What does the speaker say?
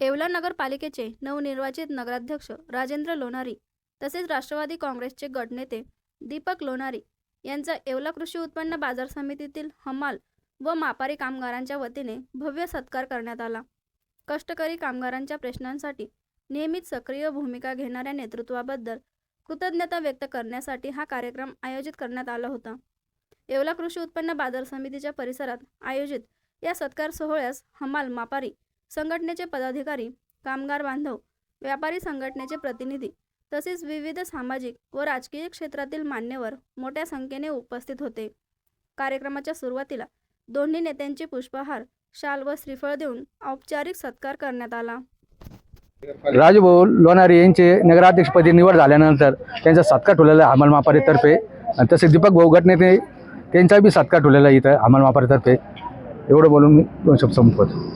येवला नगरपालिकेचे नवनिर्वाचित नगराध्यक्ष राजेंद्र लोणारी तसेच राष्ट्रवादी काँग्रेसचे गटनेते दीपक लोणारी यांचा येवला कृषी उत्पन्न बाजार समितीतील हमाल व मापारी कामगारांच्या वतीने भव्य सत्कार करण्यात आला. कष्टकरी कामगारांच्या प्रश्नांसाठी नेहमीच सक्रिय भूमिका घेणाऱ्या नेतृत्वाबद्दल कृतज्ञता व्यक्त करण्यासाठी हा कार्यक्रम आयोजित करण्यात आला होता. येवला कृषी उत्पन्न बाजार समितीच्या परिसरात आयोजित या सत्कार सोहळ्यास हमाल मापारी संघटनेचे पदाधिकारी कामगार बांधव व्यापारी संघटनेचे प्रतिनिधी तसेच विविध सामाजिक व राजकीय क्षेत्रातील मान्यवर मोठ्या संख्येने उपस्थित होते. कार्यक्रमाच्या सुरुवातीला दोन्ही नेत्यांचे पुष्पहार शाल व श्रीफळ देऊन औपचारिक सत्कार करण्यात आला. राजभाऊ लोणारी यांचे नगराध्यक्षपदी निवड झाल्यानंतर त्यांचा सत्कार ठेवलेला अमल हमाल मापारीतर्फे आणि तसे दीपक भाऊ गटनेते त्यांचा बी सत्कार ठेवलेला इथं अमल मापारीतर्फे एवढं बोलून मी दोन शब्द संपवतो.